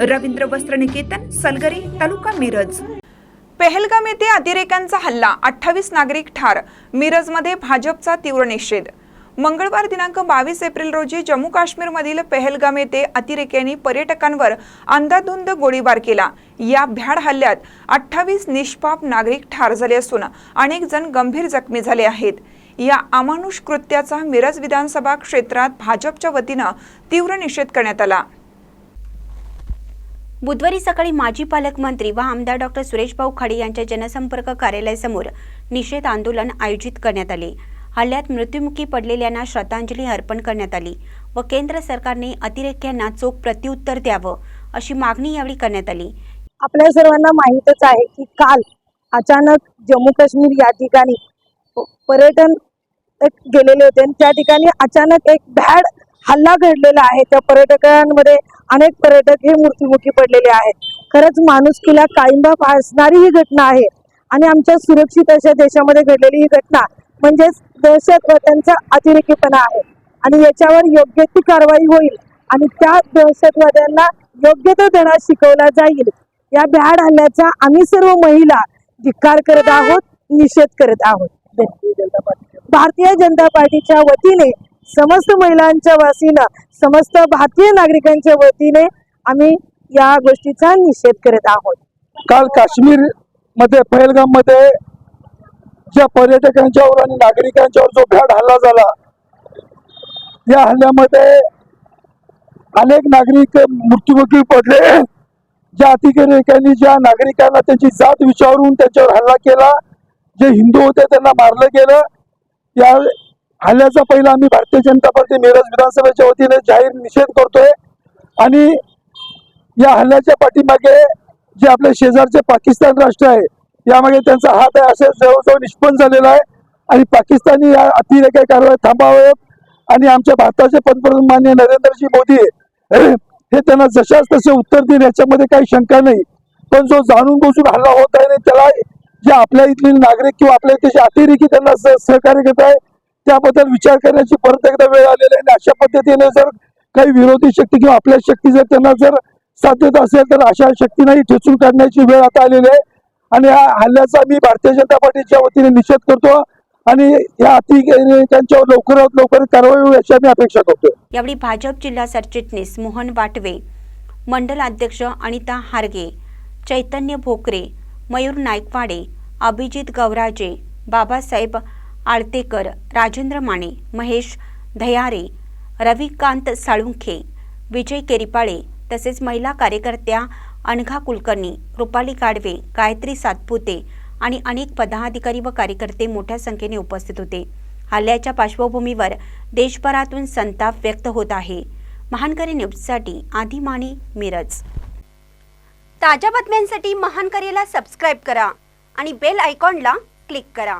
रवींद्र वस्त्र निकेतन सलगरी तालुका मिरज. पेहलगाम येथे अतिरेक्यांचा हल्ला अठ्ठावीस नागरिक ठार मिरजमध्ये भाजपचा तीव्र निषेध. मंगळवार दिनांक बावीस एप्रिल रोजी जम्मू काश्मीरमधील पेहलगाम येथे अतिरेक्यांनी पर्यटकांवर अंधाधुंद गोळीबार केला. या भ्याड हल्ल्यात अठ्ठावीस निष्पाप नागरिक ठार झाले असून अनेक जण गंभीर जखमी झाले आहेत. या अमानुष कृत्याचा मिरज विधानसभा क्षेत्रात भाजपच्या वतीनं तीव्र निषेध करण्यात आला. बुधवारी सकाळी माजी पालकमंत्री व आमदार डॉक्टर सुरेशभाऊ खाडे यांच्या जनसंपर्क कार्यालयासमोर निषेध आंदोलन आयोजित करण्यात आले. हल्ल्यात मृत्युमुखी पडलेल्यांना श्रद्धांजली अर्पण करण्यात आली व केंद्र सरकारने अतिरेक्यांना चोख प्रत्युत्तर द्यावं अशी मागणी यावेळी करण्यात आली. आपल्या सर्वांना माहीतच आहे की काल अचानक जम्मू काश्मीर या ठिकाणी पर्यटन एक गेलेले होते त्या ठिकाणी अचानक एक भॅड हल्ला घडलेला आहे. त्या पर्यटकांमध्ये अनेक पर्यटक हे मृत्युमुखी पडलेले आहेत. खरंच माणुसकीला काळिंबा फासणारी ही घटना आहे आणि आमच्या सुरक्षित अशा देशामध्ये घडलेली ही घटना म्हणजेच दहशतवाद्यांचा अतिरेकीपणा आहे. आणि याच्यावर योग्य ती कारवाई होईल आणि त्या दहशतवाद्यांना योग्य तो धडा शिकवला जाईल. या भ्याड हल्ल्याचा आम्ही सर्व महिला धिक्कार करत आहोत निषेध करत आहोत. भारतीय जनता पार्टीच्या वतीने समस्त महिलांच्या वतीनं समस्त भारतीय नागरिकांच्या वतीने आम्ही या गोष्टीचा निषेध करत आहोत. काल काश्मीरमध्ये पहलगाममध्ये ज्या पर्यटकांच्यावर आणि नागरिकांच्यावर जो भ्याड हल्ला झाला या हल्ल्यामध्ये अनेक नागरिक मृत्युमुखी पडले. ज्या अतिरेक्यांनी ज्या नागरिकांना त्यांची जात विचारून त्यांच्यावर हल्ला केला जे हिंदू होते त्यांना मारलं गेलं या हल्ल्याचा पहिला आम्ही भारतीय जनता पार्टी मिरज विधानसभेच्या वतीने जाहीर निषेध करतोय. आणि या हल्ल्याच्या पाठीमागे जे आपल्या शेजारचे पाकिस्तान राष्ट्र आहे यामागे त्यांचा हात आहे असे जवळजवळ निष्पन्न झालेला आहे. आणि पाकिस्तानी या अतिरेकी कारवाई थांबावेत आणि आमच्या भारताचे पंतप्रधान मान्य नरेंद्रजी मोदी हे त्यांना जशाच तसे उत्तर देईल याच्यामध्ये काही शंका नाही. पण जो जाणून बसून हल्ला होत आहे ना, त्याला जे आपल्या इथले नागरिक किंवा आपल्या इथे जे अतिरेकी त्यांना सह- सहकार्य करत आहे त्याबद्दल विचार करण्याची परत एकदा वेळ आलेली आहे आणि अशा पद्धतीने जर काही विरोधी शक्ती किंवा आपल्या शक्ती जर त्यांना जर साथ देत असेल तर अशा शक्तींनाही ठेचून काढण्याची वेळ आता आलेली आहे. आणि या हल्ल्याचा मी भारतीय जनता पार्टीच्या वतीने निषेध करतो आणि या त्यांच्यावर लवकरात लवकर कारवाई होईल अशी आम्ही अपेक्षा करतो. यावेळी भाजप जिल्हा सरचिटणीस मोहन वाटवे मंडल अध्यक्ष अनिता हारगे चैतन्य भोकरे मयूर नायकवाडे अभिजित गवराजे बाबासाहेब आळतेकर राजेंद्र माने महेश धयारे रविकांत साळुंखे विजय केरीपाळे तसेच महिला कार्यकर्त्या अनघा कुलकर्णी रुपाली गाडवे गायत्री सातपुते आणि अनेक पदाधिकारी व कार्यकर्ते मोठ्या संख्येने उपस्थित होते. हल्ल्याच्या पार्श्वभूमीवर देशभरातून संताप व्यक्त होत आहे. महानकरी न्यूजसाठी आधी माने मिरज. ताज्या बातम्यांसाठी महानकरीला सबस्क्राईब करा आणि बेल आयकॉनला क्लिक करा.